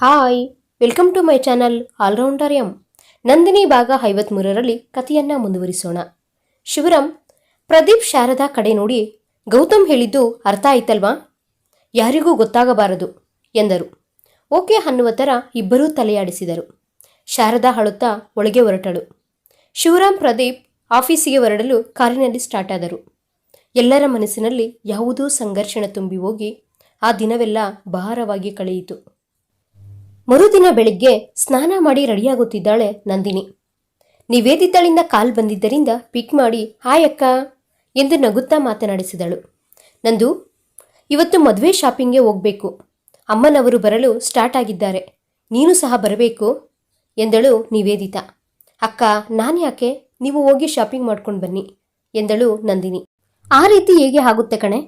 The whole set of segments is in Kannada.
Hi, welcome to my channel allrounder M. Nandini ಭಾಗ ಐವತ್ಮೂರರಲ್ಲಿ ಕಥೆಯನ್ನ ಮುಂದುವರಿಸೋಣ. ಶಿವರಾಮ್, ಪ್ರದೀಪ್ ಶಾರದಾ ಕಡೆ ನೋಡಿ ಗೌತಮ್ ಹೇಳಿದ್ದು ಅರ್ಥ ಆಯ್ತಲ್ವಾ? ಯಾರಿಗೂ ಗೊತ್ತಾಗಬಾರದು, ಎಂದರು. ಓಕೆ ಅನ್ನುವ ಥರ ಇಬ್ಬರೂ ತಲೆಯಾಡಿಸಿದರು. ಶಾರದಾ ಅಳುತ್ತಾ ಒಳಗೆ ಹೊರಟಳು. ಶಿವರಾಮ್, ಪ್ರದೀಪ್ ಆಫೀಸಿಗೆ ಹೊರಡಲು ಕಾರಿನಲ್ಲಿ ಸ್ಟಾರ್ಟ್ ಆದರು. ಎಲ್ಲರ ಮನಸ್ಸಿನಲ್ಲಿ ಯಾವುದೋ ಸಂಘರ್ಷಣ ತುಂಬಿ ಹೋಗಿ ಆ ದಿನವೆಲ್ಲ ಭಾರವಾಗಿ ಕಳೆಯಿತು. ಮರುದಿನ ಬೆಳಿಗ್ಗೆ ಸ್ನಾನ ಮಾಡಿ ರೆಡಿಯಾಗುತ್ತಿದ್ದಾಳೆ ನಂದಿನಿ. ನಿವೇದಿತಳಿಂದ ಕಾಲ್ ಬಂದಿದ್ದರಿಂದ ಪಿಕ್ ಮಾಡಿ, ಹಾಯ್ ಅಕ್ಕ, ಎಂದು ನಗುತ್ತಾ ಮಾತನಾಡಿಸಿದಳು. ನಂದು, ಇವತ್ತು ಮದುವೆ ಶಾಪಿಂಗ್ಗೆ ಹೋಗಬೇಕು. ಅಮ್ಮನವರು ಬರಲು ಸ್ಟಾರ್ಟ್ ಆಗಿದ್ದಾರೆ. ನೀನು ಸಹ ಬರಬೇಕು, ಎಂದಳು ನಿವೇದಿತಾ. ಅಕ್ಕ, ನಾನು ಯಾಕೆ? ನೀವು ಹೋಗಿ ಶಾಪಿಂಗ್ ಮಾಡ್ಕೊಂಡು ಬನ್ನಿ, ಎಂದಳು ನಂದಿನಿ. ಆ ರೀತಿ ಹೇಗೆ ಆಗುತ್ತೆ ಕಣೆ?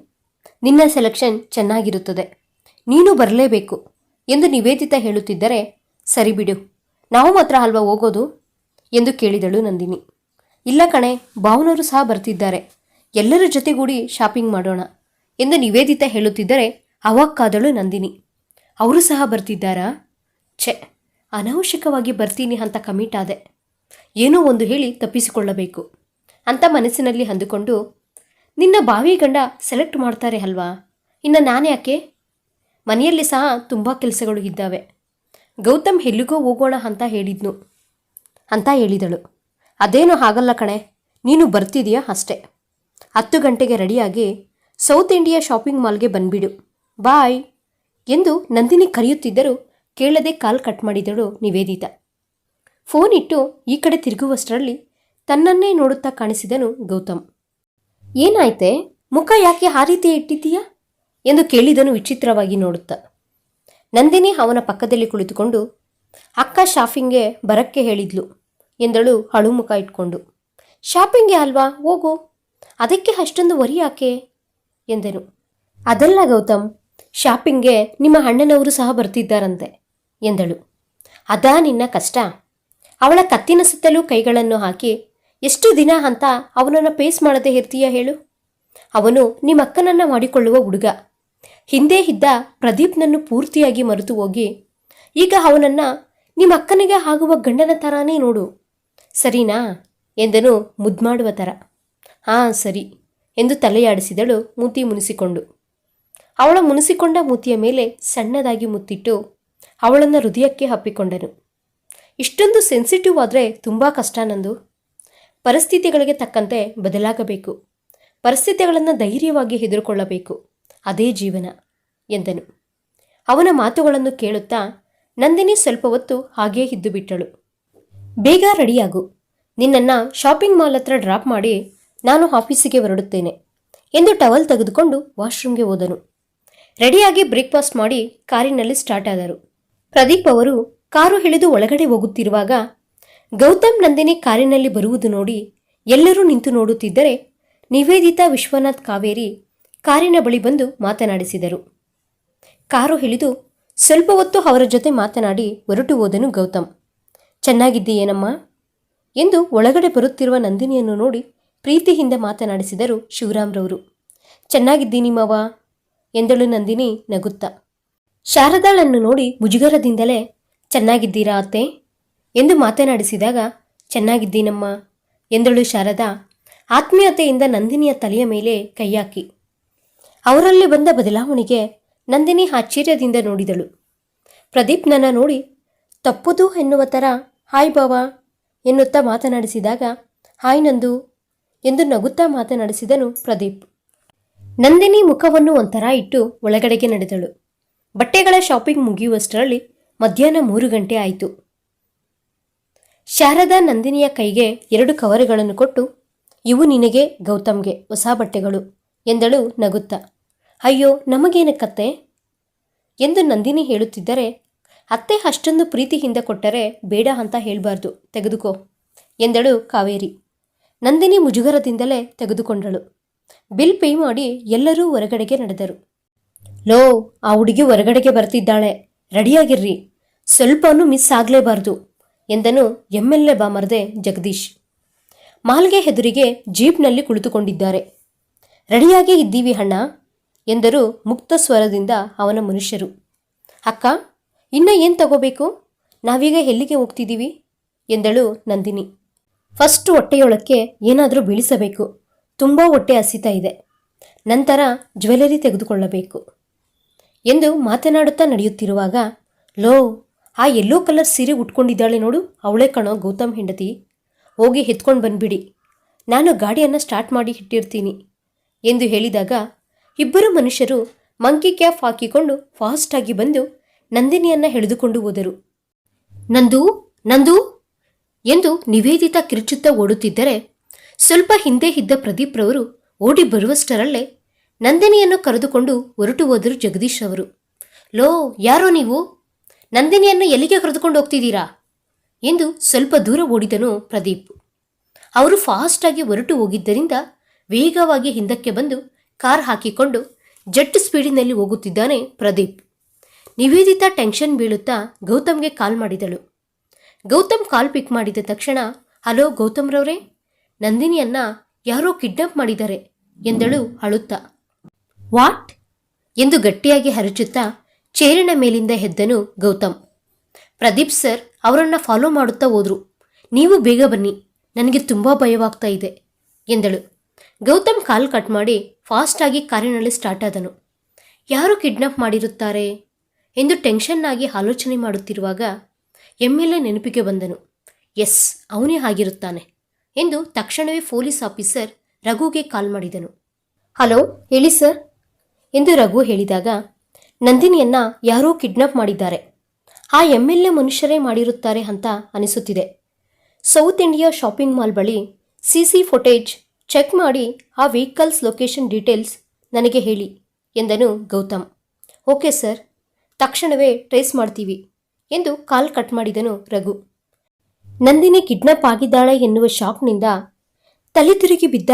ನಿನ್ನ ಸೆಲೆಕ್ಷನ್ ಚೆನ್ನಾಗಿರುತ್ತದೆ. ನೀನು ಬರಲೇಬೇಕು. ಎಂದು ನಿವೇದಿತ ಹೇಳುತ್ತಿದ್ದರೆ, ಸರಿ ಬಿಡು, ನಾವು ಮಾತ್ರ ಅಲ್ವಾ ಹೋಗೋದು? ಎಂದು ಕೇಳಿದಳು ನಂದಿನಿ. ಇಲ್ಲ ಕಣೆ ಭಾವನವರು ಸಹ ಬರ್ತಿದ್ದಾರೆ. ಎಲ್ಲರ ಜೊತೆಗೂಡಿ ಶಾಪಿಂಗ್ ಮಾಡೋಣ, ಎಂದು ನಿವೇದಿತ ಹೇಳುತ್ತಿದ್ದರೆ, ಅವಕ್ಕಾದಳು ನಂದಿನಿ. ಅವರು ಸಹ ಬರ್ತಿದ್ದಾರಾ? ಛೆ, ಅನವಶ್ಯಕವಾಗಿ ಬರ್ತೀನಿ ಅಂತ ಕಮಿಟ್ ಆದೆ. ಏನೋ ಒಂದು ಹೇಳಿ ತಪ್ಪಿಸಿಕೊಳ್ಳಬೇಕು, ಅಂತ ಮನಸ್ಸಿನಲ್ಲಿ ಅಂದುಕೊಂಡು, ನಿನ್ನ ಬಾವಿ ಗಂಡ ಸೆಲೆಕ್ಟ್ ಮಾಡ್ತಾರೆ ಅಲ್ವಾ? ಇನ್ನು ನಾನು ಯಾಕೆ? ಮನೆಯಲ್ಲಿ ಸಹ ತುಂಬ ಕೆಲಸಗಳು ಇದ್ದಾವೆ. ಗೌತಮ್ ಎಲ್ಲಿಗೋ ಹೋಗೋಣ ಅಂತ ಹೇಳಿದ್ನು. ಅಂತ ಹೇಳಿದಳು. ಅದೇನೋ ಆಗಲ್ಲ ಕಣೆ. ನೀನು ಬರ್ತಿದೀಯಾ ಅಷ್ಟೇ. ಹತ್ತು ಗಂಟೆಗೆ ರೆಡಿಯಾಗಿ ಸೌತ್ ಇಂಡಿಯಾ ಶಾಪಿಂಗ್ ಮಾಲ್ಗೆ ಬಂದ್ಬಿಡು. ಬಾಯ್ ಎಂದು ನಂದಿನಿ ಕರೆಯುತ್ತಿದ್ದರೂ ಕೇಳದೆ ಕಾಲ್ ಕಟ್ ಮಾಡಿದಳು ನಿವೇದಿತ. ಫೋನ್ ಇಟ್ಟು ಈ ಕಡೆ ತಿರುಗುವಷ್ಟರಲ್ಲಿ ತನ್ನನ್ನೇ ನೋಡುತ್ತಾ ಕಾಣಿಸಿದನು ಗೌತಮ್. ಏನಾಯ್ತೆ? ಮುಖ ಯಾಕೆ ಆ ರೀತಿ ಇಟ್ಟಿದ್ದೀಯಾ? ಎಂದು ಕೇಳಿದನು ವಿಚಿತ್ರವಾಗಿ ನೋಡುತ್ತಾ. ನಂದಿನಿ ಅವನ ಪಕ್ಕದಲ್ಲಿ ಕುಳಿತುಕೊಂಡು, ಅಕ್ಕ ಶಾಪಿಂಗ್ಗೆ ಬರಕ್ಕೆ ಹೇಳಿದ್ಲು, ಎಂದಳು ಅಳು ಮುಖ ಇಟ್ಕೊಂಡು. ಶಾಪಿಂಗ್ಗೆ ಅಲ್ವಾ? ಹೋಗು. ಅದಕ್ಕೆ ಅಷ್ಟೊಂದು ವರಿ ಯಾಕೆ? ಎಂದನು. ಅದಲ್ಲ ಗೌತಮ್ ಶಾಪಿಂಗ್ಗೆ ನಿಮ್ಮ ಅಣ್ಣನವರು ಸಹ ಬರ್ತಿದ್ದಾರಂತೆ, ಎಂದಳು. ಅದಾ ನಿನ್ನ ಕಷ್ಟ. ಅವಳ ಕತ್ತಿನ ಸುತ್ತಲೂ ಕೈಗಳನ್ನು ಹಾಕಿ ಎಷ್ಟು ದಿನ ಅಂತ ಅವನನ್ನು ಪೇಸ್ ಮಾಡದೆ ಇರ್ತೀಯ ಹೇಳು. ಅವನು ನಿಮ್ಮಕ್ಕನನ್ನು ಮಾಡಿಕೊಳ್ಳುವ ಹುಡುಗ. ಹಿಂದೆ ಇದ್ದ ಪ್ರದೀಪ್ನನ್ನು ಪೂರ್ತಿಯಾಗಿ ಮರೆತು ಹೋಗಿ, ಈಗ ಅವನನ್ನ ನಿಮ್ಮ ಅಕ್ಕನಿಗೆ ಆಗುವ ಗಂಡನ ಥರಾನೇ ನೋಡು. ಸರಿನಾ? ಎಂದನು ಮುದ್ಮಾಡುವ ಥರ. ಹಾಂ, ಸರಿ, ಎಂದು ತಲೆಯಾಡಿಸಿದಳು ಮೂತಿ ಮುನಿಸಿಕೊಂಡು. ಅವಳ ಮುನಿಸಿಕೊಂಡ ಮೂತಿಯ ಮೇಲೆ ಸಣ್ಣದಾಗಿ ಮುತ್ತಿಟ್ಟು ಅವಳನ್ನು ಹೃದಯಕ್ಕೆ ಹಪ್ಪಿಕೊಂಡನು ಇಷ್ಟೊಂದು ಸೆನ್ಸಿಟಿವ್ ಆದರೆ ತುಂಬ ಕಷ್ಟ ನಂದು. ಪರಿಸ್ಥಿತಿಗಳಿಗೆ ತಕ್ಕಂತೆ ಬದಲಾಗಬೇಕು. ಪರಿಸ್ಥಿತಿಗಳನ್ನು ಧೈರ್ಯವಾಗಿ ಹೆದರಿಕೊಳ್ಳಬೇಕು. ಅದೇ ಜೀವನ ಎಂದನು. ಅವನ ಮಾತುಗಳನ್ನು ಕೇಳುತ್ತಾ ನಂದಿನಿ ಸ್ವಲ್ಪ ಹೊತ್ತು ಹಾಗೇ ಇದ್ದು ಬಿಟ್ಟಳು ಬೇಗ ರೆಡಿಯಾಗು. ನಿನ್ನನ್ನು ಶಾಪಿಂಗ್ ಮಾಲ್ ಹತ್ರ ಡ್ರಾಪ್ ಮಾಡಿ ನಾನು ಆಫೀಸಿಗೆ ಹೊರಡುತ್ತೇನೆ ಎಂದು ಟವಲ್ ತೆಗೆದುಕೊಂಡು ವಾಶ್ರೂಮ್ಗೆ ಹೋದನು. ರೆಡಿಯಾಗಿ ಬ್ರೇಕ್ಫಾಸ್ಟ್ ಮಾಡಿ ಕಾರಿನಲ್ಲಿ ಸ್ಟಾರ್ಟ್ ಆದರು. ಪ್ರದೀಪ್ ಅವರು ಕಾರು ಹಿಡಿದು ಒಳಗಡೆ ಹೋಗುತ್ತಿರುವಾಗ ಗೌತಮ್ ನಂದಿನಿ ಕಾರಿನಲ್ಲಿ ಬರುವುದು ನೋಡಿ ಎಲ್ಲರೂ ನಿಂತು ನೋಡುತ್ತಿದ್ದರೆ ನಿವೇದಿತಾ ವಿಶ್ವನಾಥ್ ಕಾವೇರಿ ಕಾರಿನ ಬಳಿ ಬಂದು ಮಾತನಾಡಿಸಿದರು. ಕಾರು ಹಿಡಿದು ಸ್ವಲ್ಪ ಹೊತ್ತು ಅವರ ಜೊತೆ ಮಾತನಾಡಿ ಹೊರಟು ಹೋದನು ಗೌತಮ್. ಚೆನ್ನಾಗಿದ್ದೀಯೇನಮ್ಮ ಎಂದು ಒಳಗಡೆ ಬರುತ್ತಿರುವ ನಂದಿನಿಯನ್ನು ನೋಡಿ ಪ್ರೀತಿಯಿಂದ ಮಾತನಾಡಿಸಿದರು ಶಿವರಾಮ್ರವರು. ಚೆನ್ನಾಗಿದ್ದೀನಿ ಮಾವ ಎಂದಳು ನಂದಿನಿ ನಗುತ್ತಾ. ಶಾರದಾಳನ್ನು ನೋಡಿ ಮುಜುಗರದಿಂದಲೇ ಚೆನ್ನಾಗಿದ್ದೀರಾ ಅತ್ತೆ? ಎಂದು ಮಾತನಾಡಿಸಿದಾಗ, ಚೆನ್ನಾಗಿದ್ದೀನಮ್ಮ, ಎಂದಳು ಶಾರದಾ. ಆತ್ಮೀಯತೆಯಿಂದ ನಂದಿನಿಯ ತಲೆಯ ಮೇಲೆ ಕೈಹಾಕಿ. ಅವರಲ್ಲಿ ಬಂದ ಬದಲಾವಣೆಗೆ ನಂದಿನಿ ಆಶ್ಚರ್ಯದಿಂದ ನೋಡಿದಳು. ಪ್ರದೀಪ್ ನನ್ನ ನೋಡಿ ತಪ್ಪುದು ಎನ್ನುವ ಥರ ಹಾಯ್ ಬಾವ, ಎನ್ನುತ್ತಾ ಮಾತನಾಡಿಸಿದಾಗ, ಹಾಯ್ ನಂದು, ಎಂದು ನಗುತ್ತಾ ಮಾತನಾಡಿಸಿದನು ಪ್ರದೀಪ್. ನಂದಿನಿ ಮುಖವನ್ನು ಒಂಥರ ಇಟ್ಟು ಒಳಗಡೆಗೆ ನಡೆದಳು. ಬಟ್ಟೆಗಳ ಶಾಪಿಂಗ್ ಮುಗಿಯುವಷ್ಟರಲ್ಲಿ ಮಧ್ಯಾಹ್ನ ಮೂರು ಗಂಟೆ ಆಯಿತು. ಶಾರದಾ ನಂದಿನಿಯ ಕೈಗೆ ಎರಡು ಕವರುಗಳನ್ನು ಕೊಟ್ಟು, ಇವು ನಿನಗೆ ಗೌತಮ್ಗೆ ಹೊಸ ಬಟ್ಟೆಗಳು, ಎಂದಳು ನಗುತ್ತಾ. ಅಯ್ಯೋ, ನಮಗೇನಕ್ಕತ್ತೆ? ಎಂದು ನಂದಿನಿ ಹೇಳುತ್ತಿದ್ದರೆ, ಅತ್ತೆ ಅಷ್ಟೊಂದು ಪ್ರೀತಿಯಿಂದ ಕೊಟ್ಟರೆ ಬೇಡ ಅಂತ ಹೇಳಬಾರ್ದು, ತೆಗೆದುಕೋ, ಎಂದಳು ಕಾವೇರಿ. ನಂದಿನಿ ಮುಜುಗರದಿಂದಲೇ ತೆಗೆದುಕೊಂಡಳು. ಬಿಲ್ ಪೇ ಮಾಡಿ ಎಲ್ಲರೂ ಹೊರಗಡೆಗೆ ನಡೆದರು. ಲೋ, ಆ ಹುಡುಗಿ ಹೊರಗಡೆಗೆ ಬರ್ತಿದ್ದಾಳೆ. ರೆಡಿಯಾಗಿರ್ರಿ. ಸ್ವಲ್ಪನೂ ಮಿಸ್ ಆಗಲೇಬಾರ್ದು, ಎಂದನು ಎಮ್ಮೆಲ್ಲೆ ಬಾಮರ್ದೆ ಜಗದೀಶ್. ಮಾಲ್ಗೆ ಹೆದುರಿಗೆ ಜೀಪ್ನಲ್ಲಿ ಕುಳಿತುಕೊಂಡಿದ್ದಾರೆ. ರೆಡಿಯಾಗಿ ಇದ್ದೀವಿ ಅಣ್ಣ. ಎಂದರು ಮುಕ್ತ ಸ್ವರದಿಂದ ಅವನ ಮನುಷ್ಯರು. ಅಕ್ಕ, ಇನ್ನು ಏನು ತಗೋಬೇಕು? ನಾವೀಗ ಎಲ್ಲಿಗೆ ಹೋಗ್ತಿದ್ದೀವಿ ಎಂದಳು ನಂದಿನಿ. ಫಸ್ಟ್ ಹೊಟ್ಟೆಯೊಳಕ್ಕೆ ಏನಾದರೂ ಬೀಳಿಸಬೇಕು. ತುಂಬ ಹೊಟ್ಟೆ ಹಸಿತಾ ಇದೆ. ನಂತರ ಜ್ಯುವೆಲರಿ ತೆಗೆದುಕೊಳ್ಳಬೇಕು. ಎಂದು ಮಾತನಾಡುತ್ತಾ ನಡೆಯುತ್ತಿರುವಾಗ, ಲೋ, ಆ ಎಲ್ಲೋ ಕಲರ್ ಸೀರೆ ಉಟ್ಕೊಂಡಿದ್ದಾಳೆ ನೋಡು, ಅವಳೇ ಕಣೋ ಗೌತಮ್ ಹೆಂಡತಿ. ಹೋಗಿ ಎತ್ಕೊಂಡು ಬಂದ್ಬಿಡಿ. ನಾನು ಗಾಡಿಯನ್ನು ಸ್ಟಾರ್ಟ್ ಮಾಡಿ ಇಟ್ಟಿರ್ತೀನಿ. ಎಂದು ಹೇಳಿದಾಗ ಇಬ್ಬರು ಮನುಷ್ಯರು ಮಂಕಿ ಕ್ಯಾಪ್ ಹಾಕಿಕೊಂಡು ಫಾಸ್ಟಾಗಿ ಬಂದು ನಂದಿನಿಯನ್ನ ಹಿಡಿದುಕೊಂಡು ಹೋದರು. ನಂದು ನಂದು? ಎಂದು ನಿವೇದಿತ ಕಿರುಚುತ್ತಾ ಓಡುತ್ತಿದ್ದರೆ ಸ್ವಲ್ಪ ಹಿಂದೆ ಇದ್ದ ಪ್ರದೀಪ್ ರವರು ಓಡಿ ಬರುವಷ್ಟರಲ್ಲೇ ನಂದಿನಿಯನ್ನು ಕರೆದುಕೊಂಡು ಹೊರಟು ಹೋದರು ಜಗದೀಶ್ ಅವರು ಲೋ, ಯಾರೋ ನೀವು? ನಂದಿನಿಯನ್ನು ಎಲ್ಲಿಗೆ ಕರೆದುಕೊಂಡು ಹೋಗ್ತಿದ್ದೀರಾ? ಎಂದು ಸ್ವಲ್ಪ ದೂರ ಓಡಿದನು ಪ್ರದೀಪ್. ಅವರು ಫಾಸ್ಟಾಗಿ ಹೊರಟು ಹೋಗಿದ್ದರಿಂದ ವೇಗವಾಗಿ ಹಿಂದಕ್ಕೆ ಬಂದು ಕಾರ್ ಹಾಕಿಕೊಂಡು ಜಟ್ ಸ್ಪೀಡಿನಲ್ಲಿ ಹೋಗುತ್ತಿದ್ದಾನೆ ಪ್ರದೀಪ್. ನಿವೇದಿತಾ ಟೆನ್ಷನ್ ಬೀಳುತ್ತಾ ಗೌತಮ್ಗೆ ಕಾಲ್ ಮಾಡಿದಳು. ಗೌತಮ್ ಕಾಲ್ ಪಿಕ್ ಮಾಡಿದ ತಕ್ಷಣ, ಹಲೋ ಗೌತಮ್ರವರೇ, ನಂದಿನಿಯನ್ನ ಯಾರೋ ಕಿಡ್ನಾಪ್ ಮಾಡಿದ್ದಾರೆ, ಎಂದಳು ಅಳುತ್ತಾ. ವಾಟ್? ಎಂದು ಗಟ್ಟಿಯಾಗಿ ಹರಚುತ್ತಾ ಚೇರಿನ ಮೇಲಿಂದ ಹೆದ್ದನು ಗೌತಮ್. ಪ್ರದೀಪ್ ಸರ್, ಅವರನ್ನು ಫಾಲೋ ಮಾಡುತ್ತಾ ಹೋದ್ರು. ನೀವು ಬೇಗ ಬನ್ನಿ, ನನಗೆ ತುಂಬ ಭಯವಾಗ್ತಾ ಇದೆ, ಎಂದಳು. ಗೌತಮ್ ಕಾಲ್ ಕಟ್ ಮಾಡಿ ಫಾಸ್ಟಾಗಿ ಕಾರಿನಲ್ಲಿ ಸ್ಟಾರ್ಟ್ ಆದನು. ಯಾರು ಕಿಡ್ನಾಪ್ ಮಾಡಿರುತ್ತಾರೆ? ಎಂದು ಟೆನ್ಷನ್ ಆಗಿ ಆಲೋಚನೆ ಮಾಡುತ್ತಿರುವಾಗ ಎಂ ಎಲ್ ಎ ನೆನಪಿಗೆ ಬಂದನು. ಎಸ್, ಅವನೇ ಆಗಿರುತ್ತಾನೆ ಎಂದು ತಕ್ಷಣವೇ ಪೊಲೀಸ್ ಆಫೀಸರ್ ರಘುಗೆ ಕಾಲ್ ಮಾಡಿದನು. ಹಲೋ, ಹೇಳಿ ಸರ್ ಎಂದು ರಘು ಹೇಳಿದಾಗ, ನಂದಿನಿಯನ್ನ ಯಾರೋ ಕಿಡ್ನಾಪ್ ಮಾಡಿದ್ದಾರೆ. ಆ ಎಂ ಎಲ್ ಎ ಮನುಷ್ಯರೇ ಮಾಡಿರುತ್ತಾರೆ ಅಂತ ಅನಿಸುತ್ತಿದೆ. ಸೌತ್ ಇಂಡಿಯಾ ಶಾಪಿಂಗ್ ಮಾಲ್ ಬಳಿ ಸಿ ಸಿ ಫುಟೇಜ್ ಚೆಕ್ ಮಾಡಿ ಆ ವೆಹಿಕಲ್ಸ್ ಲೊಕೇಶನ್ ಡೀಟೇಲ್ಸ್ ನನಗೆ ಹೇಳಿ, ಎಂದನು ಗೌತಮ್. ಓಕೆ ಸರ್, ತಕ್ಷಣವೇ ಟ್ರೇಸ್ ಮಾಡ್ತೀವಿ, ಎಂದು ಕಾಲ್ ಕಟ್ ಮಾಡಿದನು ರಘು. ನಂದಿನಿ ಕಿಡ್ನಾಪ್ ಆಗಿದ್ದಾಳೆ ಎನ್ನುವ ಶಾಕ್ನಿಂದ ತಲೆ ತಿರುಗಿ ಬಿದ್ದ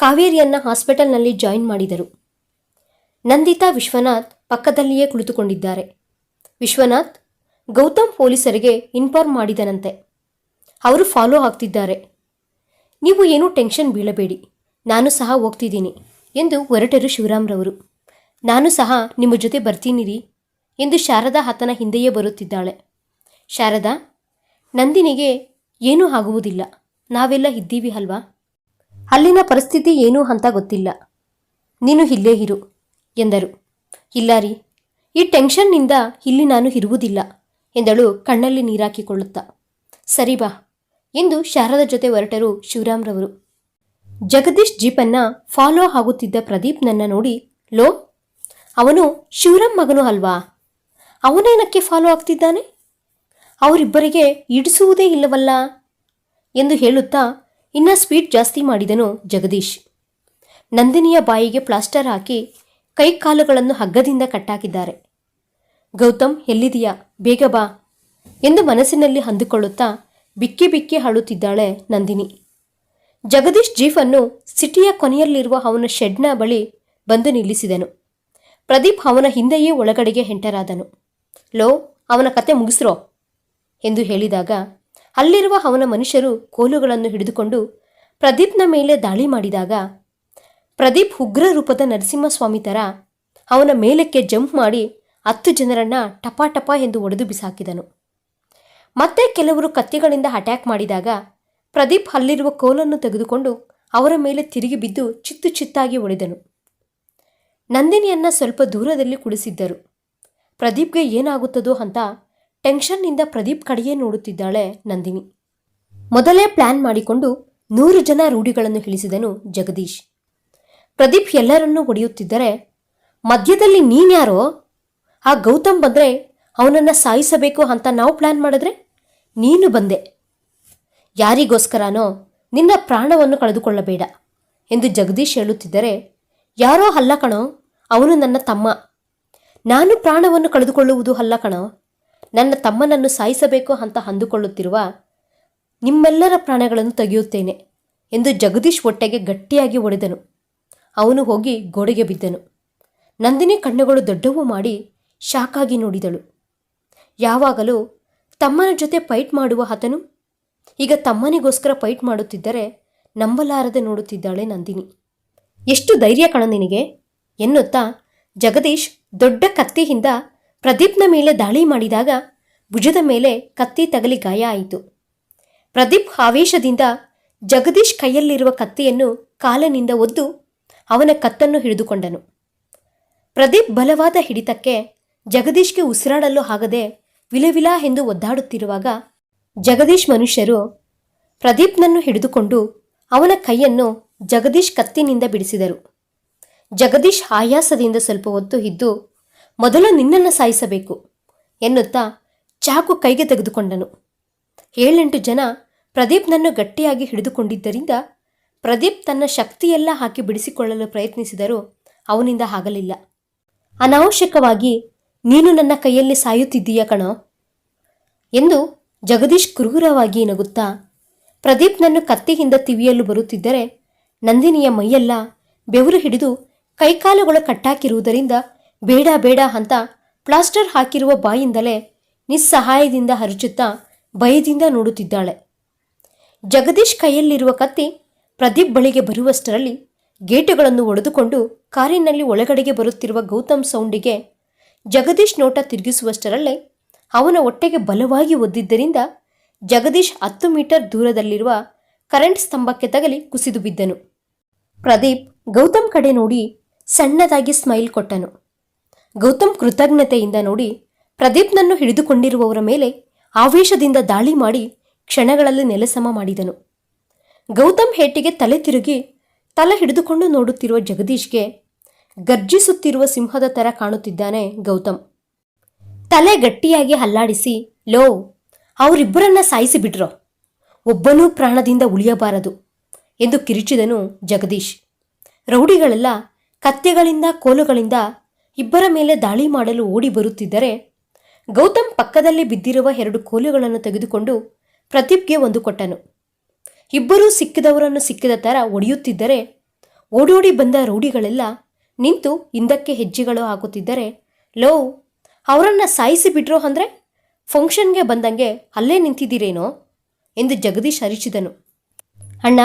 ಕಾವೇರಿಯನ್ನ ಹಾಸ್ಪಿಟಲ್ನಲ್ಲಿ ಜಾಯಿನ್ ಮಾಡಿದರು. ನಂದಿತಾ ವಿಶ್ವನಾಥ್ ಪಕ್ಕದಲ್ಲಿಯೇ ಕುಳಿತುಕೊಂಡಿದ್ದಾರೆ. ವಿಶ್ವನಾಥ್, ಗೌತಮ್ ಪೊಲೀಸರಿಗೆ ಇನ್ಫಾರ್ಮ್ ಮಾಡಿದನಂತೆ. ಅವರು ಫಾಲೋ ಆಗ್ತಿದ್ದಾರೆ. ನೀವು ಏನೂ ಟೆನ್ಷನ್ ಬೀಳಬೇಡಿ. ನಾನು ಸಹ ಹೋಗ್ತಿದ್ದೀನಿ ಎಂದು ಹೊರಟರು ಶಿವರಾಮ್ರವರು. ನಾನು ಸಹ ನಿಮ್ಮ ಜೊತೆ ಬರ್ತೀನಿರಿ ಎಂದು ಶಾರದಾ ಆತನ ಹಿಂದೆಯೇ ಬರುತ್ತಿದ್ದಾಳೆ. ಶಾರದಾ, ನಂದಿನಿಗೆ ಏನೂ ಆಗುವುದಿಲ್ಲ. ನಾವೆಲ್ಲ ಇದ್ದೀವಿ ಅಲ್ವಾ? ಅಲ್ಲಿನ ಪರಿಸ್ಥಿತಿ ಏನೂ ಅಂತ ಗೊತ್ತಿಲ್ಲ. ನೀನು ಇಲ್ಲೇ ಇರು ಎಂದರು. ಇಲ್ಲ ರೀ. ಈ ಟೆನ್ಷನ್ನಿಂದ ಇಲ್ಲಿ ನಾನು ಇರುವುದಿಲ್ಲ ಎಂದಳು ಕಣ್ಣಲ್ಲಿ ನೀರಾಕಿಕೊಳ್ಳುತ್ತಾ. ಸರಿ ಬಾ. ಎಂದು ಶಾರದ ಜೊತೆ ಹೊರಟರು ಶಿವರಾಮ್ರವರು. ಜಗದೀಶ್ ಜೀಪನ್ನ ಫಾಲೋ ಆಗುತ್ತಿದ್ದ ಪ್ರದೀಪ್ನನ್ನ ನೋಡಿ, ಲೋ, ಅವನು ಶಿವರಾಮ್ ಮಗನು ಅಲ್ವಾ? ಅವನೇನಕ್ಕೆ ಫಾಲೋ ಆಗ್ತಿದ್ದಾನೆ? ಅವರಿಬ್ಬರಿಗೆ ಇಡಿಸುವುದೇ ಇಲ್ಲವಲ್ಲ? ಎಂದು ಹೇಳುತ್ತಾ ಇನ್ನ ಸ್ವೀಟ್ ಜಾಸ್ತಿ ಮಾಡಿದನು ಜಗದೀಶ್. ನಂದಿನಿಯ ಬಾಯಿಗೆ ಪ್ಲಾಸ್ಟರ್ ಹಾಕಿ ಕೈ ಕಾಲುಗಳನ್ನು ಹಗ್ಗದಿಂದ ಕಟ್ಟಾಕಿದ್ದಾರೆ. ಗೌತಮ್ ಎಲ್ಲಿದೆಯಾ ಬೇಗ ಬಾ ಎಂದು ಮನಸ್ಸಿನಲ್ಲಿ ಅಂದುಕೊಳ್ಳುತ್ತಾ ಬಿಕ್ಕಿ ಬಿಕ್ಕಿ ಅಳುತ್ತಿದ್ದಾಳೆ ನಂದಿನಿ. ಜಗದೀಶ್ ಜೀಫನ್ನು ಸಿಟಿಯ ಕೊನೆಯಲ್ಲಿರುವ ಅವನ ಶೆಡ್ನ ಬಳಿ ಬಂದು ನಿಲ್ಲಿಸಿದನು. ಪ್ರದೀಪ್ ಅವನ ಹಿಂದೆಯೇ ಒಳಗಡೆಗೆ ಹೆಂಟರಾದನು ಲೋ, ಅವನ ಕತೆ ಮುಗಿಸ್ರೋ ಎಂದು ಹೇಳಿದಾಗ ಅಲ್ಲಿರುವ ಅವನ ಮನುಷ್ಯರು ಕೋಲುಗಳನ್ನು ಹಿಡಿದುಕೊಂಡು ಪ್ರದೀಪ್ನ ಮೇಲೆ ದಾಳಿ ಮಾಡಿದಾಗ ಪ್ರದೀಪ್ ಉಗ್ರ ರೂಪದ ನರಸಿಂಹಸ್ವಾಮಿ ಥರ ಅವನ ಮೇಲಕ್ಕೆ ಜಂಪ್ ಮಾಡಿ ಹತ್ತು ಜನರನ್ನ ಟಪಾ ಟಪಾ ಎಂದು ಒಡೆದು ಬಿಸಾಕಿದನು. ಮತ್ತೆ ಕೆಲವರು ಕತ್ತಿಗಳಿಂದ ಅಟ್ಯಾಕ್ ಮಾಡಿದಾಗ ಪ್ರದೀಪ್ ಅಲ್ಲಿರುವ ಕೋಲನ್ನು ತೆಗೆದುಕೊಂಡು ಅವರ ಮೇಲೆ ತಿರುಗಿ ಬಿದ್ದು ಚಿತ್ತು ಚಿತ್ತಾಗಿ ಹೊಡೆದನು ನಂದಿನಿಯನ್ನ ಸ್ವಲ್ಪ ದೂರದಲ್ಲಿ ಕುಳಿಸಿದ್ದರು. ಪ್ರದೀಪ್ಗೆ ಏನಾಗುತ್ತದೋ ಅಂತ ಟೆನ್ಷನ್ನಿಂದ ಪ್ರದೀಪ್ ಕಡೆಯೇ ನೋಡುತ್ತಿದ್ದಾಳೆ ನಂದಿನಿ. ಮೊದಲೇ ಪ್ಲಾನ್ ಮಾಡಿಕೊಂಡು ನೂರು ಜನ ರೂಢಿಗಳನ್ನು ಇಳಿಸಿದನು ಜಗದೀಶ್. ಪ್ರದೀಪ್ ಎಲ್ಲರನ್ನೂ ಹೊಡೆಯುತ್ತಿದ್ದರೆ, ಮಧ್ಯದಲ್ಲಿ ನೀನ್ಯಾರೋ? ಆ ಗೌತಮ್ ಬಂದರೆ ಅವನನ್ನು ಸಾಯಿಸಬೇಕು ಅಂತ ನಾವು ಪ್ಲಾನ್ ಮಾಡಿದ್ರೆ? ನೀನು ಬಂದೆ. ಯಾರಿಗೋಸ್ಕರನೋ ನಿನ್ನ ಪ್ರಾಣವನ್ನು ಕಳೆದುಕೊಳ್ಳಬೇಡ ಎಂದು ಜಗದೀಶ್ ಹೇಳುತ್ತಿದ್ದರೆ, ಯಾರೋ ಕಣೋ, ಅವನು ನನ್ನ ತಮ್ಮ. ನಾನು ಪ್ರಾಣವನ್ನು ಕಳೆದುಕೊಳ್ಳುವುದು ಕಣೋ, ನನ್ನ ತಮ್ಮನನ್ನು ಸಾಯಿಸಬೇಕು ಅಂತ ಅಂದುಕೊಳ್ಳುತ್ತಿರುವ ನಿಮ್ಮೆಲ್ಲರ ಪ್ರಾಣಗಳನ್ನು ತೆಗೆಯುತ್ತೇನೆ ಎಂದು ಜಗದೀಶ್ ಹೊಟ್ಟೆಗೆ ಗಟ್ಟಿಯಾಗಿ ಒಡೆದನು. ಅವನು ಹೋಗಿ ಗೋಡೆಗೆ ಬಿದ್ದನು. ನಂದಿನಿ ಕಣ್ಣುಗಳು ದೊಡ್ಡವು ಮಾಡಿ ಶಾಕಾಗಿ ನೋಡಿದಳು. ಯಾವಾಗಲೂ ತಮ್ಮನ ಜೊತೆ ಫೈಟ್ ಮಾಡುವ ಹತನು ಈಗ ತಮ್ಮನಿಗೋಸ್ಕರ ಫೈಟ್ ಮಾಡುತ್ತಿದ್ದರೆ ನಂಬಲಾರದೆ ನೋಡುತ್ತಿದ್ದಾಳೆ ನಂದಿನಿ. ಎಷ್ಟು ಧೈರ್ಯ ಕಣ ನಿನಗೆ? ಎನ್ನುತ್ತಾ ಜಗದೀಶ್ ದೊಡ್ಡ ಕತ್ತಿಯಿಂದ ಪ್ರದೀಪ್ನ ಮೇಲೆ ದಾಳಿ ಮಾಡಿದಾಗ ಭುಜದ ಮೇಲೆ ಕತ್ತಿ ತಗಲಿ ಗಾಯ ಆಯಿತು. ಪ್ರದೀಪ್ ಆವೇಶದಿಂದ ಜಗದೀಶ್ ಕೈಯಲ್ಲಿರುವ ಕತ್ತಿಯನ್ನು ಕಾಲಿನಿಂದ ಒದ್ದು ಅವನ ಕತ್ತನ್ನು ಹಿಡಿದುಕೊಂಡನು. ಪ್ರದೀಪ್ ಬಲವಾದ ಹಿಡಿತಕ್ಕೆ ಜಗದೀಶ್ಗೆ ಉಸಿರಾಡಲು ಆಗದೆ ವಿಲವಿಲ ಎಂದು ಒದ್ದಾಡುತ್ತಿರುವಾಗ ಜಗದೀಶ್ ಮನುಷ್ಯರು ಪ್ರದೀಪ್ನನ್ನು ಹಿಡಿದುಕೊಂಡು ಅವನ ಕೈಯನ್ನು ಜಗದೀಶ್ ಕತ್ತಿನಿಂದ ಬಿಡಿಸಿದರು. ಜಗದೀಶ್ ಆಯಾಸದಿಂದ ಸ್ವಲ್ಪ ಹೊತ್ತು ಇದ್ದು, ಮೊದಲು ನಿನ್ನನ್ನು ಸಾಯಿಸಬೇಕು ಎನ್ನುತ್ತಾ ಚಾಕು ಕೈಗೆ ತೆಗೆದುಕೊಂಡನು. ಏಳೆಂಟು ಜನ ಪ್ರದೀಪ್ನನ್ನು ಗಟ್ಟಿಯಾಗಿ ಹಿಡಿದುಕೊಂಡಿದ್ದರಿಂದ ಪ್ರದೀಪ್ ತನ್ನ ಶಕ್ತಿಯೆಲ್ಲ ಹಾಕಿ ಬಿಡಿಸಿಕೊಳ್ಳಲು ಪ್ರಯತ್ನಿಸಿದರೂ ಅವನಿಂದ ಆಗಲಿಲ್ಲ ಅನಾವಶ್ಯಕವಾಗಿ ನೀನು ನನ್ನ ಕೈಯಲ್ಲಿ ಸಾಯುತ್ತಿದ್ದೀಯ ಕಣೋ? ಎಂದು ಜಗದೀಶ್ ಕ್ರೂರವಾಗಿ ನಗುತ್ತಾ, ಪ್ರದೀಪ್ ನನ್ನ ಕತ್ತಿಯಿಂದ ತಿವಿಯಲು ಬರುತ್ತಿದ್ದರೆ ನಂದಿನಿಯ ಮೈಯೆಲ್ಲ ಬೆವರು ಹಿಡಿದು ಕೈಕಾಲುಗಳು ಕಟ್ಟಾಕಿರುವುದರಿಂದ ಬೇಡ ಬೇಡ ಅಂತ ಪ್ಲಾಸ್ಟರ್ ಹಾಕಿರುವ ಬಾಯಿಂದಲೇ ನಿಸ್ಸಹಾಯದಿಂದ ಹರಚುತ್ತಾ ಭಯದಿಂದ ನೋಡುತ್ತಿದ್ದಾಳೆ. ಜಗದೀಶ್ ಕೈಯಲ್ಲಿರುವ ಕತ್ತಿ ಪ್ರದೀಪ್ ಬಳಿಗೆ ಬರುವಷ್ಟರಲ್ಲಿ ಗೇಟುಗಳನ್ನು ಒಡೆದುಕೊಂಡು ಕಾರಿನಲ್ಲಿ ಒಳಗಡೆಗೆ ಬರುತ್ತಿರುವ ಗೌತಮ್ ಸೌಂಡಿಗೆ ಜಗದೀಶ್ ನೋಟ ತಿರುಗಿಸುವಷ್ಟರಲ್ಲೇ ಅವನ ಹೊಟ್ಟೆಗೆ ಬಲವಾಗಿ ಒದ್ದಿದ್ದರಿಂದ ಜಗದೀಶ್ ಹತ್ತು ಮೀಟರ್ ದೂರದಲ್ಲಿರುವ ಕರೆಂಟ್ ಸ್ತಂಭಕ್ಕೆ ತಗಲಿ ಕುಸಿದು ಬಿದ್ದನು. ಪ್ರದೀಪ್ ಗೌತಮ್ ಕಡೆ ನೋಡಿ ಸಣ್ಣದಾಗಿ ಸ್ಮೈಲ್ ಕೊಟ್ಟನು. ಗೌತಮ್ ಕೃತಜ್ಞತೆಯಿಂದ ನೋಡಿ ಪ್ರದೀಪ್ನನ್ನು ಹಿಡಿದುಕೊಂಡಿರುವವರ ಮೇಲೆ ಆವೇಶದಿಂದ ದಾಳಿ ಮಾಡಿ ಕ್ಷಣಗಳಲ್ಲಿ ನೆಲಸಮ ಮಾಡಿದನು. ಗೌತಮ್ ಹೇಟಿಗೆ ತಲೆ ತಿರುಗಿ ತಲೆ ಹಿಡಿದುಕೊಂಡು ನೋಡುತ್ತಿರುವ ಜಗದೀಶ್ಗೆ ಗರ್ಜಿಸುತ್ತಿರುವ ಸಿಂಹದ ತರ ಕಾಣುತ್ತಿದ್ದಾನೆ ಗೌತಮ್. ತಲೆ ಗಟ್ಟಿಯಾಗಿ ಹಲ್ಲಾಡಿಸಿ ಲೋ, ಅವರಿಬ್ಬರನ್ನ ಸಾಯಿಸಿ ಬಿಟ್ರೋ. ಒಬ್ಬನೂ ಪ್ರಾಣದಿಂದ ಉಳಿಯಬಾರದು ಎಂದು ಕಿರಿಚಿದನು ಜಗದೀಶ್. ರೌಡಿಗಳೆಲ್ಲ ಕತ್ತೆಗಳಿಂದ ಕೋಲುಗಳಿಂದ ಇಬ್ಬರ ಮೇಲೆ ದಾಳಿ ಮಾಡಲು ಓಡಿ ಬರುತ್ತಿದ್ದರೆ, ಗೌತಮ್ ಪಕ್ಕದಲ್ಲಿ ಬಿದ್ದಿರುವ ಎರಡು ಕೋಲುಗಳನ್ನು ತೆಗೆದುಕೊಂಡು ಪ್ರತೀಪ್ಗೆ ಒಂದು ಕೊಟ್ಟನು. ಇಬ್ಬರೂ ಸಿಕ್ಕಿದವರನ್ನು ಸಿಕ್ಕಿದ ಥರ ಒಡೆಯುತ್ತಿದ್ದರೆ, ಓಡೋಡಿ ಬಂದ ರೌಡಿಗಳೆಲ್ಲ ನಿಂತು ಹಿಂದಕ್ಕೆ ಹೆಜ್ಜೆಗಳು ಹಾಕುತ್ತಿದ್ದರೆ, ಲೋ, ಅವರನ್ನ ಸಾಯಿಸಿ ಬಿಟ್ರೋ ಅಂದರೆ ಫಂಕ್ಷನ್ಗೆ ಬಂದಂಗೆ ಅಲ್ಲೇ ನಿಂತಿದ್ದೀರೇನೋ ಎಂದು ಜಗದೀಶ್ ಹರಿಸಿದನು ಅಣ್ಣ,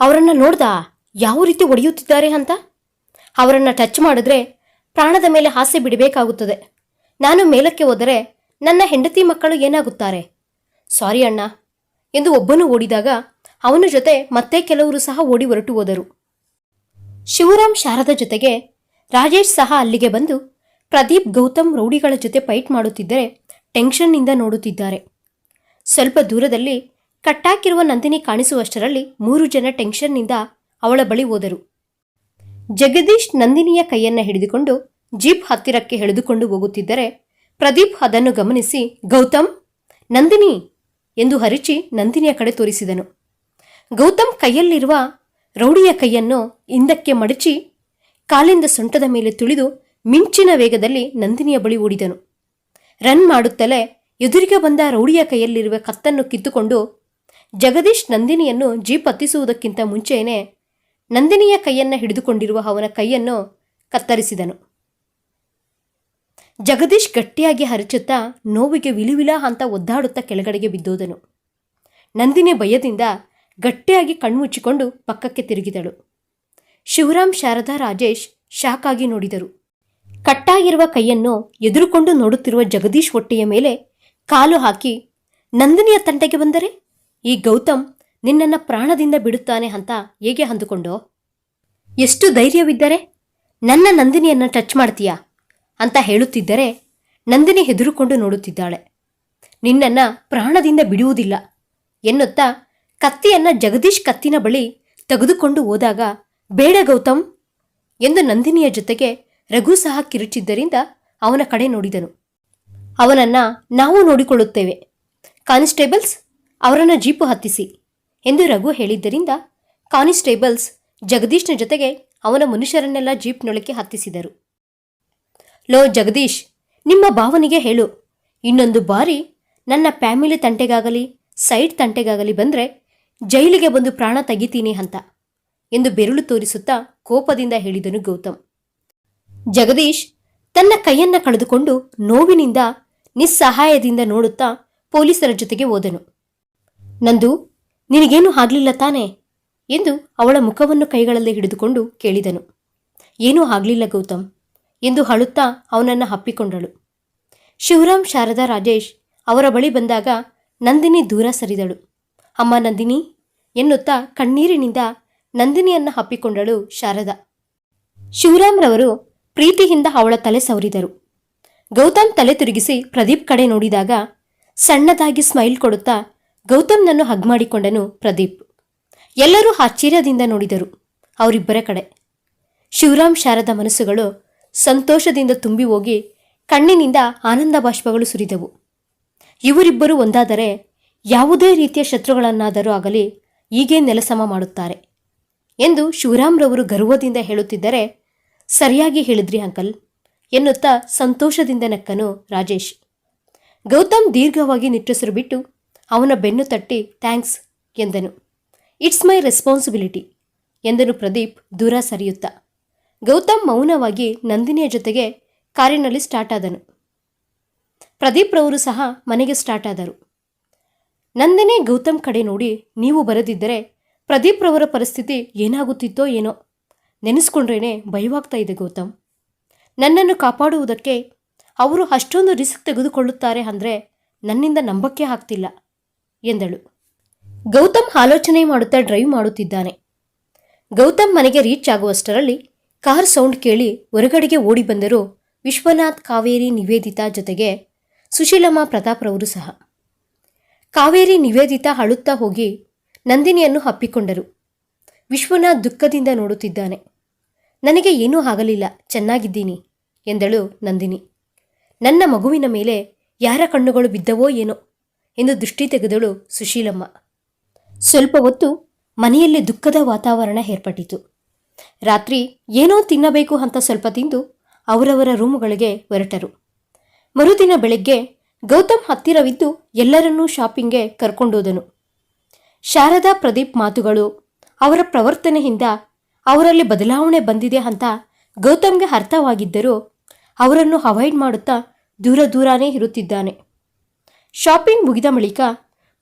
ಅವರನ್ನು ನೋಡ್ದಾ? ಯಾವ ರೀತಿ ಒಡೆಯುತ್ತಿದ್ದಾರೆ ಅಂತ? ಅವರನ್ನು ಟಚ್ ಮಾಡಿದ್ರೆ ಪ್ರಾಣದ ಮೇಲೆ ಹಾಸೆ ಬಿಡಬೇಕಾಗುತ್ತದೆ. ನಾನು ಮೇಲಕ್ಕೆ ಹೋದರೆ ನನ್ನ ಹೆಂಡತಿ ಮಕ್ಕಳು ಏನಾಗುತ್ತಾರೆ? ಸಾರಿ ಅಣ್ಣ ಎಂದು ಒಬ್ಬನು ಓಡಿದಾಗ ಅವನ ಜೊತೆ ಮತ್ತೆ ಕೆಲವರು ಸಹ ಓಡಿ ಹೊರಟು ಹೋದರು. ಶಿವರಾಮ್ ಶಾರದ ಜೊತೆಗೆ ರಾಜೇಶ್ ಸಹ ಅಲ್ಲಿಗೆ ಬಂದು ಪ್ರದೀಪ್ ಗೌತಮ್ ರೌಡಿಗಳ ಜೊತೆ ಫೈಟ್ ಮಾಡುತ್ತಿದ್ದರೆ ಟೆನ್ಷನ್ನಿಂದ ನೋಡುತ್ತಿದ್ದಾರೆ. ಸ್ವಲ್ಪ ದೂರದಲ್ಲಿ ಕಟ್ಟಾಕಿರುವ ನಂದಿನಿ ಕಾಣಿಸುವಷ್ಟರಲ್ಲಿ ಮೂರು ಜನ ಟೆನ್ಷನ್ನಿಂದ ಅವಳ ಬಳಿ ಹೋದರು. ಜಗದೀಶ್ ನಂದಿನಿಯ ಕೈಯನ್ನ ಹಿಡಿದುಕೊಂಡು ಜೀಪ್ ಹತ್ತಿರಕ್ಕೆ ಎಳೆದುಕೊಂಡು ಹೋಗುತ್ತಿದ್ದರೆ ಪ್ರದೀಪ್ ಅದನ್ನು ಗಮನಿಸಿ, ಗೌತಮ್, ನಂದಿನಿ! ಎಂದು ಹರಿಚಿ ನಂದಿನಿಯ ಕಡೆ ತೋರಿಸಿದನು. ಗೌತಮ್ ಕೈಯಲ್ಲಿರುವ ರೌಡಿಯ ಕೈಯನ್ನು ಹಿಂದಕ್ಕೆ ಮಡಚಿ ಕಾಲಿಂದ ಸೊಂಟದ ಮೇಲೆ ತುಳಿದು ಮಿಂಚಿನ ವೇಗದಲ್ಲಿ ನಂದಿನಿಯ ಬಳಿ ಓಡಿದನು. ರನ್ ಮಾಡುತ್ತಲೇ ಎದುರಿಗೆ ಬಂದ ರೌಡಿಯ ಕೈಯಲ್ಲಿರುವ ಕತ್ತನ್ನು ಕಿತ್ತುಕೊಂಡು ಜಗದೀಶ್ ನಂದಿನಿಯನ್ನು ಜೀಪ್ ಹತ್ತಿಸುವುದಕ್ಕಿಂತ ಮುಂಚೆಯೇ ನಂದಿನಿಯ ಕೈಯನ್ನು ಹಿಡಿದುಕೊಂಡಿರುವ ಅವನ ಕೈಯನ್ನು ಕತ್ತರಿಸಿದನು. ಜಗದೀಶ್ ಗಟ್ಟಿಯಾಗಿ ಹರಚುತ್ತಾ ನೋವಿಗೆ ವಿಲುವಿಲ ಅಂತ ಒದ್ದಾಡುತ್ತಾ ಕೆಳಗಡೆಗೆ ಬಿದ್ದೋದನು. ನಂದಿನಿ ಭಯದಿಂದ ಗಟ್ಟಿಯಾಗಿ ಕಣ್ಮುಚ್ಚಿಕೊಂಡು ಪಕ್ಕಕ್ಕೆ ತಿರುಗಿದಳು. ಶಿವರಾಮ್ ಶಾರದಾ ರಾಜೇಶ್ ಶಾಕಾಗಿ ನೋಡಿದರು. ಕಟ್ಟಾಗಿರುವ ಕೈಯನ್ನು ಎದುರುಕೊಂಡು ನೋಡುತ್ತಿರುವ ಜಗದೀಶ್ ಹೊಟ್ಟೆಯ ಮೇಲೆ ಕಾಲು ಹಾಕಿ, ನಂದಿನಿಯ ತಂಟೆಗೆ ಬಂದರೆ? ಈ ಗೌತಮ್ ನಿನ್ನನ್ನು ಪ್ರಾಣದಿಂದ ಬಿಡುತ್ತಾನೆ ಅಂತ ಹೇಗೆ ಅಂದುಕೊಂಡೋ? ಎಷ್ಟು ಧೈರ್ಯವಿದ್ದರೆ? ನನ್ನ ನಂದಿನಿಯನ್ನು ಟಚ್ ಮಾಡ್ತೀಯಾ? ಅಂತ ಹೇಳುತ್ತಿದ್ದರೆ ನಂದಿನಿ ಹೆದರುಕೊಂಡು ನೋಡುತ್ತಿದ್ದಾಳೆ. ನಿನ್ನನ್ನ ಪ್ರಾಣದಿಂದ ಬಿಡುವುದಿಲ್ಲ ಎನ್ನುತ್ತಾ ಕತ್ತಿಯನ್ನ ಜಗದೀಶ್ ಕತ್ತಿನ ಬಳಿ ತೆಗೆದುಕೊಂಡು ಹೋದಾಗ, ಬೇಡ ಗೌತಮ್ ಎಂದು ನಂದಿನಿಯ ಜೊತೆಗೆ ರಘು ಸಹ ಕಿರುಚಿದ್ದರಿಂದ ಅವನ ಕಡೆ ನೋಡಿದನು. ಅವನನ್ನ ನಾವು ನೋಡಿಕೊಳ್ಳುತ್ತೇವೆ. ಕಾನಿಸ್ಟೇಬಲ್ಸ್, ಅವರನ್ನ ಜೀಪು ಹತ್ತಿಸಿ ಎಂದು ರಘು ಹೇಳಿದ್ದರಿಂದ ಕಾನಿಸ್ಟೇಬಲ್ಸ್ ಜಗದೀಶ್ನ ಜೊತೆಗೆ ಅವನ ಮನುಷ್ಯರನ್ನೆಲ್ಲ ಜೀಪ್ನೊಳಕ್ಕೆ ಹತ್ತಿಸಿದರು. ಲೋ ಜಗದೀಶ್, ನಿಮ್ಮ ಭಾವನಿಗೆ ಹೇಳು. ಇನ್ನೊಂದು ಬಾರಿ ನನ್ನ ಫ್ಯಾಮಿಲಿ ತಂಟೆಗಾಗಲಿ ಸೈಡ್ ತಂಟೆಗಾಗಲಿ ಬಂದರೆ ಜೈಲಿಗೆ ಬಂದು ಪ್ರಾಣ ತೆಗಿತೀನಿ ಅಂತ ಎಂದು ಬೆರಳು ತೋರಿಸುತ್ತಾ ಕೋಪದಿಂದ ಹೇಳಿದನು ಗೌತಮ್. ಜಗದೀಶ್ ತನ್ನ ಕೈಯನ್ನ ಕಳೆದುಕೊಂಡು ನೋವಿನಿಂದ ನಿಸ್ಸಹಾಯದಿಂದ ನೋಡುತ್ತಾ ಪೊಲೀಸರ ಜೊತೆಗೆ ಹೋದನು. ನಂದು, ನಿನಗೇನು ಆಗ್ಲಿಲ್ಲ ತಾನೆ ಎಂದು ಅವಳ ಮುಖವನ್ನು ಕೈಗಳಲ್ಲಿ ಹಿಡಿದುಕೊಂಡು ಕೇಳಿದನು. ಏನೂ ಆಗ್ಲಿಲ್ಲ ಗೌತಮ್ ಎಂದು ಅಳುತ್ತಾ ಅವನನ್ನ ಹಪ್ಪಿಕೊಂಡಳು ಶಿವರಾಮ್ ಶಾರದಾ ರಾಜೇಶ್ ಅವರ ಬಳಿ ಬಂದಾಗ ನಂದಿನಿ ದೂರ ಸರಿದಳು. ಅಮ್ಮ ನಂದಿನಿ ಎನ್ನುತ್ತಾ ಕಣ್ಣೀರಿನಿಂದ ನಂದಿನಿಯನ್ನ ಹಪ್ಪಿಕೊಂಡಳು ಶಾರದ. ಶಿವರಾಮ್ರವರು ಪ್ರೀತಿಯಿಂದ ಅವಳ ತಲೆ ಸವರಿದರು. ಗೌತಮ್ ತಲೆ ತಿರುಗಿಸಿ ಪ್ರದೀಪ್ ಕಡೆ ನೋಡಿದಾಗ ಸಣ್ಣದಾಗಿ ಸ್ಮೈಲ್ ಕೊಡುತ್ತಾ ಗೌತಮ್ನನ್ನು ಹಗ್ ಮಾಡಿಕೊಂಡನು ಪ್ರದೀಪ್. ಎಲ್ಲರೂ ಆಶ್ಚರ್ಯದಿಂದ ನೋಡಿದರು ಅವರಿಬ್ಬರ ಕಡೆ. ಶಿವರಾಮ್ ಶಾರದ ಮನಸ್ಸುಗಳು ಸಂತೋಷದಿಂದ ತುಂಬಿ ಹೋಗಿ ಕಣ್ಣಿನಿಂದ ಆನಂದ ಬಾಷ್ಪಗಳು ಸುರಿದವು. ಇವರಿಬ್ಬರು ಒಂದಾದರೆ ಯಾವುದೇ ರೀತಿಯ ಶತ್ರುಗಳನ್ನಾದರೂ ಆಗಲಿ ಹೀಗೆ ನೆಲಸಮ ಮಾಡುತ್ತಾರೆ ಎಂದು ಶಿವರಾಮ್ರವರು ಗರ್ವದಿಂದ ಹೇಳುತ್ತಿದ್ದರೆ, ಸರಿಯಾಗಿ ಹೇಳಿದ್ರಿ ಅಂಕಲ್ ಎನ್ನುತ್ತಾ ಸಂತೋಷದಿಂದ ನಕ್ಕನು ರಾಜೇಶ್. ಗೌತಮ್ ದೀರ್ಘವಾಗಿ ನಿಟ್ಟುಸಿರು ಬಿಟ್ಟು ಅವನ ಬೆನ್ನು ತಟ್ಟಿ, ಥ್ಯಾಂಕ್ಸ್ ಎಂದನು. ಇಟ್ಸ್ ಮೈ ರೆಸ್ಪಾನ್ಸಿಬಿಲಿಟಿ ಎಂದನು ಪ್ರದೀಪ್ ದೂರ ಸರಿಯುತ್ತಾ. ಗೌತಮ್ ಮೌನವಾಗಿ ನಂದಿನಿಯ ಜೊತೆಗೆ ಕಾರಿನಲ್ಲಿ ಸ್ಟಾರ್ಟ್ ಆದನು. ಪ್ರದೀಪ್ ರವರು ಸಹ ಮನೆಗೆ ಸ್ಟಾರ್ಟ್ ಆದರು. ನಂದಿನಿ ಗೌತಮ್ ಕಡೆ ನೋಡಿ ನೀವು ಬರೆದಿದ್ದರೆ ಪ್ರದೀಪ್ ರವರ ಪರಿಸ್ಥಿತಿ ಏನಾಗುತ್ತಿತ್ತೋ ಏನೋ. ನೆನೆಸ್ಕೊಂಡ್ರೇನೆ ಭಯವಾಗ್ತಾ ಇದೆ ಗೌತಮ್. ನನ್ನನ್ನು ಕಾಪಾಡುವುದಕ್ಕೆ ಅವರು ಅಷ್ಟೊಂದು ರಿಸ್ಕ್ ತೆಗೆದುಕೊಳ್ಳುತ್ತಾರೆ ಅಂದರೆ ನನ್ನಿಂದ ನಂಬಕ್ಕೆ ಆಗ್ತಿಲ್ಲ, ಎಂದಳು. ಗೌತಮ್ ಆಲೋಚನೆ ಮಾಡುತ್ತಾ ಡ್ರೈವ್ ಮಾಡುತ್ತಿದ್ದಾನೆ. ಗೌತಮ್ ಮನೆಗೆ ರೀಚ್ ಆಗುವಷ್ಟರಲ್ಲಿ ಕಾರ್ ಸೌಂಡ್ ಕೇಳಿ ಹೊರಗಡೆಗೆ ಓಡಿ ಬಂದರು ವಿಶ್ವನಾಥ್ ಕಾವೇರಿ ನಿವೇದಿತಾ ಜೊತೆಗೆ ಸುಶೀಲಮ್ಮ ಪ್ರತಾಪ್ರವರು ಸಹ. ಕಾವೇರಿ ನಿವೇದಿತ ಅಳುತ್ತಾ ಹೋಗಿ ನಂದಿನಿಯನ್ನು ಅಪ್ಪಿಕೊಂಡರು. ವಿಶ್ವನಾಥ್ ದುಃಖದಿಂದ ನೋಡುತ್ತಿದ್ದಾನೆ. ನನಗೆ ಏನೂ ಆಗಲಿಲ್ಲ, ಚೆನ್ನಾಗಿದ್ದೀನಿ ಎಂದಳು ನಂದಿನಿ. ನನ್ನ ಮಗುವಿನ ಮೇಲೆ ಯಾರ ಕಣ್ಣುಗಳು ಬಿದ್ದವೋ ಏನೋ ಎಂದು ದೃಷ್ಟಿ ತೆಗೆದಳು ಸುಶೀಲಮ್ಮ. ಸ್ವಲ್ಪ ಹೊತ್ತು ಮನೆಯಲ್ಲಿ ದುಃಖದ ವಾತಾವರಣ ಏರ್ಪಟ್ಟಿತು. ರಾತ್ರಿ ಏನೋ ತಿನ್ನಬೇಕು ಅಂತ ಸ್ವಲ್ಪ ತಿಂದು ಅವರವರ ರೂಮುಗಳಿಗೆ ಹೊರಟರು. ಮರುದಿನ ಬೆಳಗ್ಗೆ ಗೌತಮ್ ಹತ್ತಿರವಿದ್ದು ಎಲ್ಲರನ್ನೂ ಶಾಪಿಂಗ್ಗೆ ಕರ್ಕೊಂಡೋದನು. ಶಾರದಾ ಪ್ರದೀಪ್ ಮಾತುಗಳು, ಅವರ ಪ್ರವರ್ತನೆಯಿಂದ ಅವರಲ್ಲಿ ಬದಲಾವಣೆ ಬಂದಿದೆ ಅಂತ ಗೌತಮ್ಗೆ ಅರ್ಥವಾಗಿದ್ದರೂ ಅವರನ್ನು ಅವಾಯ್ಡ್ ಮಾಡುತ್ತಾ ದೂರ ದೂರಾನೇ ಇರುತ್ತಿದ್ದಾನೆ. ಶಾಪಿಂಗ್ ಮುಗಿದ ಬಳಿಕ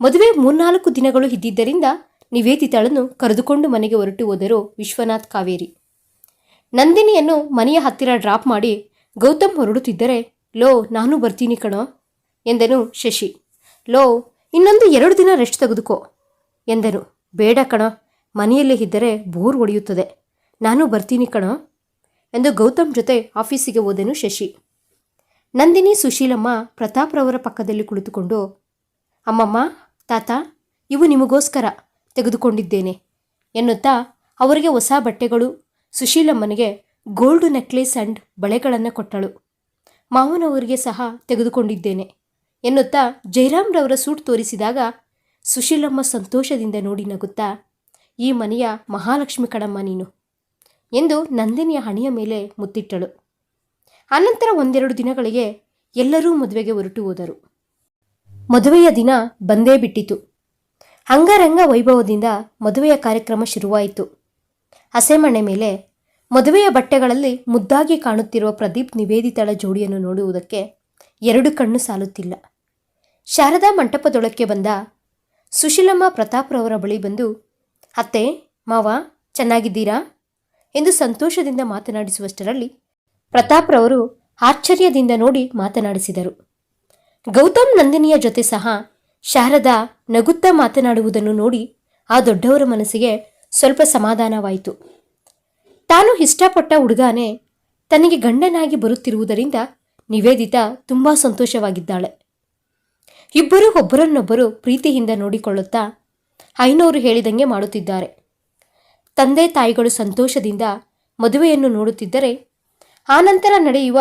ಮದುವೆ ಮೂರ್ನಾಲ್ಕು ದಿನಗಳು ಇದ್ದಿದ್ದರಿಂದ ನಿವೇದಿತಾಳನ್ನು ಕರೆದುಕೊಂಡು ಮನೆಗೆ ಹೊರಟು ಹೋದರು ವಿಶ್ವನಾಥ್ ಕಾವೇರಿ. ನಂದಿನಿಯನ್ನು ಮನೆಯ ಹತ್ತಿರ ಡ್ರಾಪ್ ಮಾಡಿ ಗೌತಮ್ ಹೊರಡುತ್ತಿದ್ದರೆ, ಲೋ, ನಾನು ಬರ್ತೀನಿ ಕಣೋ. ಎಂದನು ಶಶಿ. ಲೋ, ಇನ್ನೊಂದು ಎರಡು ದಿನ ರೆಸ್ಟ್ ತೆಗೆದುಕೋ, ಎಂದನು. ಬೇಡ ಕಣ, ಮನೆಯಲ್ಲೇ ಇದ್ದರೆ ಬೋರ್ ಹೊಡೆಯುತ್ತದೆ. ನಾನು ಬರ್ತೀನಿ ಕಣೋ, ಎಂದು ಗೌತಮ್ ಜೊತೆ ಆಫೀಸಿಗೆ ಹೋದೆನು ಶಶಿ. ನಂದಿನಿ, ಸುಶೀಲಮ್ಮ ಪ್ರತಾಪ್ರವರ ಪಕ್ಕದಲ್ಲಿ ಕುಳಿತುಕೊಂಡು, ಅಮ್ಮಮ್ಮ, ತಾತ, ಇವು ನಿಮಗೋಸ್ಕರ ತೆಗೆದುಕೊಂಡಿದ್ದೇನೆ, ಎನ್ನುತ್ತಾ ಅವರಿಗೆ ಹೊಸ ಬಟ್ಟೆಗಳು, ಸುಶೀಲಮ್ಮನಿಗೆ ಗೋಲ್ಡ್ ನೆಕ್ಲೇಸ್ ಆ್ಯಂಡ್ ಬಳೆಗಳನ್ನು ಕೊಟ್ಟಳು. ಮಾವನವರಿಗೆ ಸಹ ತೆಗೆದುಕೊಂಡಿದ್ದೇನೆ. ಎನ್ನುತ್ತಾ ಜಯರಾಮ್ರವರ ಸೂಟ್ ತೋರಿಸಿದಾಗ ಸುಶೀಲಮ್ಮ ಸಂತೋಷದಿಂದ ನೋಡಿ ನಗುತ್ತಾ, ಈ ಮನೆಯ ಮಹಾಲಕ್ಷ್ಮಿ ಕಡಮ್ಮ ನೀನು ಎಂದು ನಂದಿನಿಯ ಹಣೆಯ ಮೇಲೆ ಮುತ್ತಿಟ್ಟಳು. ಅನಂತರ ಒಂದೆರಡು ದಿನಗಳಿಗೆ ಎಲ್ಲರೂ ಮದುವೆಗೆ ಹೊರಟು ಹೋದರು. ಮದುವೆಯ ದಿನ ಬಂದೇ ಬಿಟ್ಟಿತು. ಅಂಗರಂಗ ವೈಭವದಿಂದ ಮದುವೆಯ ಕಾರ್ಯಕ್ರಮ ಶುರುವಾಯಿತು. ಹಸೆಮಣೆ ಮೇಲೆ ಮದುವೆಯ ಬಟ್ಟೆಗಳಲ್ಲಿ ಮುದ್ದಾಗಿ ಕಾಣುತ್ತಿರುವ ಪ್ರದೀಪ್ ನಿವೇದಿತಳ ಜೋಡಿಯನ್ನು ನೋಡುವುದಕ್ಕೆ ಎರಡು ಕಣ್ಣು ಸಾಲುತ್ತಿಲ್ಲ. ಶಾರದಾ ಮಂಟಪದೊಳಕ್ಕೆ ಬಂದ ಸುಶೀಲಮ್ಮ ಪ್ರತಾಪ್ರವರ ಬಳಿ ಬಂದು, ಅತ್ತೆ, ಮಾವ, ಚೆನ್ನಾಗಿದ್ದೀರಾ? ಎಂದು ಸಂತೋಷದಿಂದ ಮಾತನಾಡಿಸುವಷ್ಟರಲ್ಲಿ ಪ್ರತಾಪ್ರವರು ಆಶ್ಚರ್ಯದಿಂದ ನೋಡಿ ಮಾತನಾಡಿಸಿದರು. ಗೌತಮ್ ನಂದಿನಿಯ ಜೊತೆ ಸಹ ಶಾರದಾ ನಗುತ್ತಾ ಮಾತನಾಡುವುದನ್ನು ನೋಡಿ ಆ ದೊಡ್ಡವರ ಮನಸ್ಸಿಗೆ ಸ್ವಲ್ಪ ಸಮಾಧಾನವಾಯಿತು. ತಾನು ಇಷ್ಟಪಟ್ಟ ಹುಡುಗಾನೆ ತನಗೆ ಗಂಡನಾಗಿ ಬರುತ್ತಿರುವುದರಿಂದ ನಿವೇದಿತಾ ತುಂಬ ಸಂತೋಷವಾಗಿದ್ದಾಳೆ. ಇಬ್ಬರು ಒಬ್ಬರನ್ನೊಬ್ಬರು ಪ್ರೀತಿಯಿಂದ ನೋಡಿಕೊಳ್ಳುತ್ತಾ ಐನೋರು ಹೇಳಿದಂಗೆ ಮಾಡುತ್ತಿದ್ದಾರೆ. ತಂದೆ ತಾಯಿಗಳು ಸಂತೋಷದಿಂದ ಮದುವೆಯನ್ನು ನೋಡುತ್ತಿದ್ದರೆ ಆನಂತರ ನಡೆಯುವ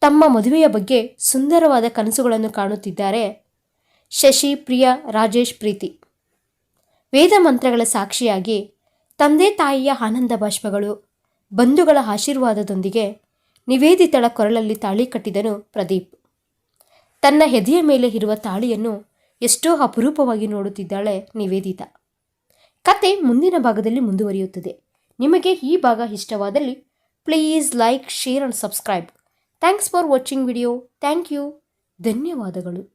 ತಮ್ಮ ಮದುವೆಯ ಬಗ್ಗೆ ಸುಂದರವಾದ ಕನಸುಗಳನ್ನು ಕಾಣುತ್ತಿದ್ದಾರೆ ಶಶಿ, ಪ್ರಿಯ, ರಾಜೇಶ್, ಪ್ರೀತಿ. ವೇದ ಮಂತ್ರಗಳ ಸಾಕ್ಷಿಯಾಗಿ ತಂದೆ ತಾಯಿಯ ಆನಂದ ಬಾಷ್ಪಗಳು ಬಂಧುಗಳ ಆಶೀರ್ವಾದದೊಂದಿಗೆ ನಿವೇದಿತಳ ಕೊರಳಲ್ಲಿ ತಾಳಿ ಕಟ್ಟಿದನು ಪ್ರದೀಪ್. ತನ್ನ ಹೆದೆಯ ಮೇಲೆ ಇರುವ ತಾಳಿಯನ್ನು ಎಷ್ಟೋ ಅಪರೂಪವಾಗಿ ನೋಡುತ್ತಿದ್ದಾಳೆ ನಿವೇದಿತಾ. ಕತೆ ಮುಂದಿನ ಭಾಗದಲ್ಲಿ ಮುಂದುವರಿಯುತ್ತದೆ. ನಿಮಗೆ ಈ ಭಾಗ ಇಷ್ಟವಾದಲ್ಲಿ please like share and subscribe thanks for watching video thank you ಧನ್ಯವಾದಗಳು.